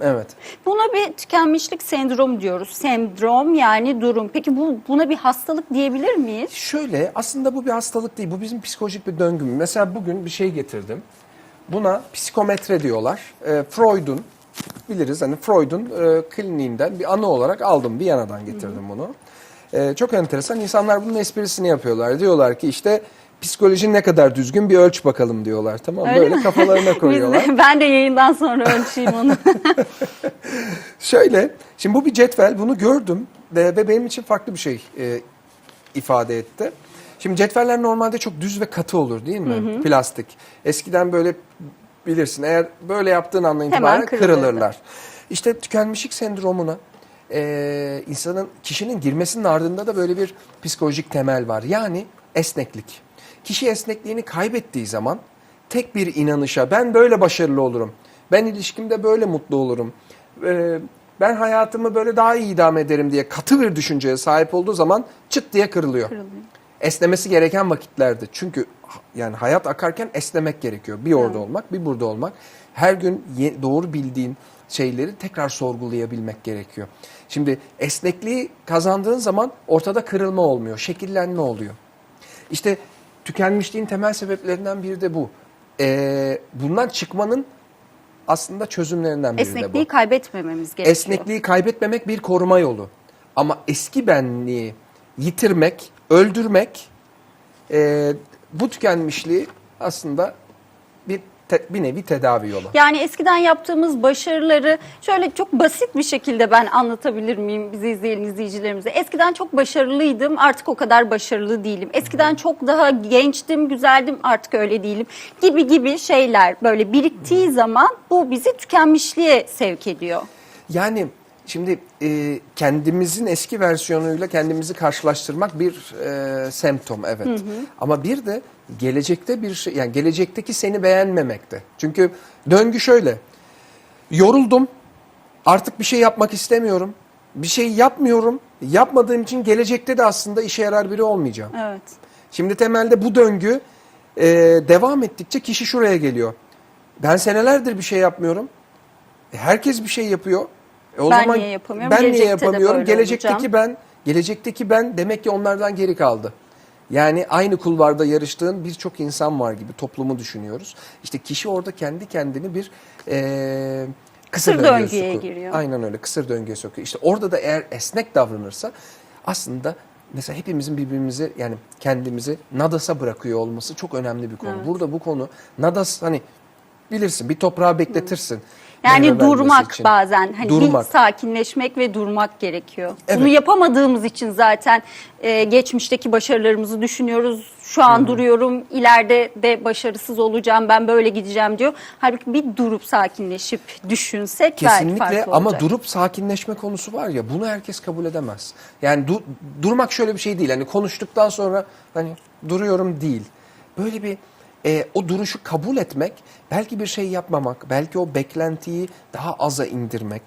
Evet. Buna bir tükenmişlik sendrom diyoruz. Sendrom yani durum. Peki bu buna bir hastalık diyebilir miyiz? Şöyle aslında bu bir hastalık değil. Bu bizim psikolojik bir döngü. Mesela bugün bir şey getirdim. Buna psikometre diyorlar. Ee, Freud'un biliriz hani Freud'un e, kliniğinden bir anı olarak aldım. Viyana'dan getirdim bunu. Ee, çok enteresan. İnsanlar bunun esprisini yapıyorlar. Diyorlar ki işte psikolojin ne kadar düzgün bir ölç bakalım diyorlar. Tamam? Öyle Böyle mi? kafalarına koyuyorlar. de- ben de yayından sonra ölçeyim onu. Şöyle, şimdi bu bir cetvel, bunu gördüm ve, ve benim için farklı bir şey e, ifade etti. Şimdi cetveller normalde çok düz ve katı olur değil mi? Plastik. Eskiden böyle bilirsin eğer böyle yaptığın andan itibaren kırılırlar. İşte tükenmişlik sendromuna e, insanın, kişinin girmesinin ardında da böyle bir psikolojik temel var. Yani esneklik. Kişi esnekliğini kaybettiği zaman tek bir inanışa ben böyle başarılı olurum. Ben ilişkimde böyle mutlu olurum. e, ben hayatımı böyle daha iyi idame ederim diye katı bir düşünceye sahip olduğu zaman çıt diye kırılıyor. Kırılıyor. Esnemesi gereken vakitlerde. Çünkü yani hayat akarken esnemek gerekiyor. Bir orada Evet. olmak, bir burada olmak. Her gün doğru bildiğin şeyleri tekrar sorgulayabilmek gerekiyor. Şimdi esnekliği kazandığın zaman ortada kırılma olmuyor, şekillenme oluyor. İşte tükenmişliğin temel sebeplerinden biri de bu. Ee, bundan çıkmanın aslında çözümlerinden biri de bu. Esnekliği kaybetmememiz gerekiyor. Esnekliği kaybetmemek bir koruma yolu. Ama eski benliği yitirmek, öldürmek e, bu tükenmişliği aslında bir te- bir nevi tedavi yolu. Yani eskiden yaptığımız başarıları şöyle çok basit bir şekilde ben anlatabilir miyim bizi izleyen izleyicilerimize? Eskiden çok başarılıydım artık o kadar başarılı değilim. Eskiden çok daha gençtim güzeldim artık öyle değilim gibi gibi şeyler böyle biriktiği zaman bu bizi tükenmişliğe sevk ediyor. Yani şimdi e, kendimizin eski versiyonuyla kendimizi karşılaştırmak bir e, semptom evet. Ama bir de gelecekte bir şey yani gelecekteki seni beğenmemekte. Çünkü döngü şöyle. Yoruldum. Artık bir şey yapmak istemiyorum. Bir şey yapmıyorum. Yapmadığım için gelecekte de aslında işe yarar biri olmayacağım. Evet. Şimdi temelde bu döngü e, devam ettikçe kişi şuraya geliyor. Ben senelerdir bir şey yapmıyorum. E, herkes bir şey yapıyor. E, o Ben zaman niye yapamıyorum? Ben niye Gelecekte de yapamıyorum? Gelecekteki olacağım. ben, gelecekteki ben demek ki onlardan geri kaldı. Yani aynı kulvarda yarıştığın birçok insan var gibi toplumu düşünüyoruz. İşte kişi orada kendi kendini bir e, kısır, Kısır döngüye döngüye sokuyor. giriyor. Aynen öyle kısır döngüye sokuyor. İşte orada da eğer esnek davranırsa aslında mesela hepimizin birbirimizi yani kendimizi nadasa bırakıyor olması çok önemli bir konu. Evet. Burada bu konu nadas hani bilirsin bir toprağı bekletirsin. Yani durmak için. bazen hani Durmak. sakinleşmek ve durmak gerekiyor. Evet. Bunu yapamadığımız için zaten e, geçmişteki başarılarımızı düşünüyoruz. Şu an duruyorum, ileride de başarısız olacağım, ben böyle gideceğim diyor. Halbuki bir durup sakinleşip düşünsek belki Kesinlikle farklı ama olacak. durup sakinleşme konusu var ya bunu herkes kabul edemez. Yani du- durmak şöyle bir şey değil. Hani konuştuktan sonra hani duruyorum değil. Böyle bir e, o duruşu kabul etmek, belki bir şey yapmamak, belki o beklentiyi daha aza indirmek.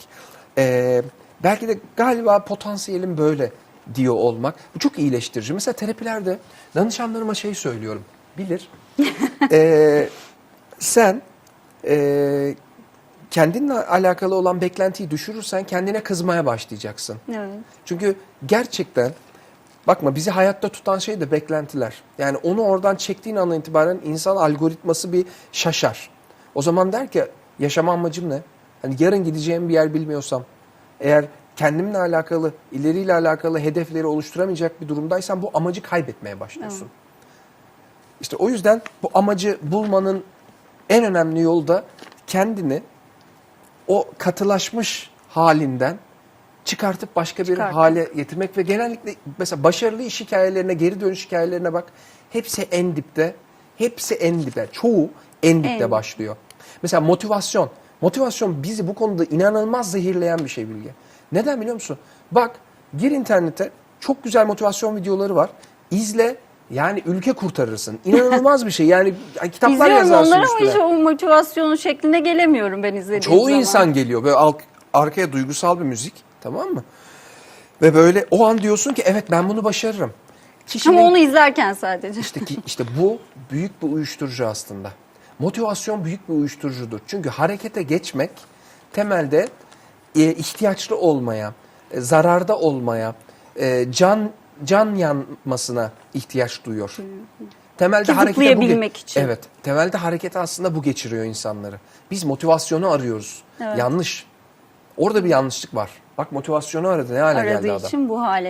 e, belki de galiba potansiyelim böyle diyor olmak. Bu çok iyileştirici. Mesela terapilerde danışanlarıma şey söylüyorum. Bilir. E, sen e, kendinle alakalı olan beklentiyi düşürürsen kendine kızmaya başlayacaksın. Evet. Çünkü gerçekten bakma bizi hayatta tutan şey de beklentiler. Yani onu oradan çektiğin andan itibaren insan algoritması bir şaşar. O zaman der ki yaşama amacım ne? Hani yarın gideceğim bir yer bilmiyorsam, eğer kendimle alakalı, ileriyle alakalı hedefleri oluşturamayacak bir durumdaysan bu amacı kaybetmeye başlıyorsun. İşte o yüzden bu amacı bulmanın en önemli yolu da kendini o katılaşmış halinden çıkartıp başka bir Çıkartmak. hale getirmek ve genellikle mesela başarılı iş hikayelerine, geri dönüş hikayelerine bak. Hepsi en dipte, hepsi en dipte. Çoğu en dipte En. başlıyor. Mesela motivasyon. Motivasyon bizi bu konuda inanılmaz zehirleyen bir şey Bilge. Neden biliyor musun? Bak gir internete çok güzel motivasyon videoları var. İzle yani ülke kurtarırsın. İnanılmaz bir şey. Yani kitaplar İzliyorum yazarsın onları ama üstüne. hiç o motivasyonun şekline gelemiyorum ben izlediğim Çoğu zaman. insan geliyor böyle al- arkaya duygusal bir müzik tamam mı? Ve böyle o an diyorsun ki evet ben bunu başarırım. Kişinin, Ama onu izlerken sadece. işte, ki- işte bu büyük bir uyuşturucu aslında. Motivasyon büyük bir uyuşturucudur. Çünkü harekete geçmek temelde e, ihtiyaçlı olmaya, e, zararda olmaya, e, can can yanmasına ihtiyaç duyuyor. Temelde harekete bu için. Evet. Temelde harekete aslında bu geçiriyor insanları. Biz motivasyonu arıyoruz. Evet. Yanlış. Orada bir yanlışlık var. Bak motivasyonu aradı ne hale geldi Aradığı adam. için bu hale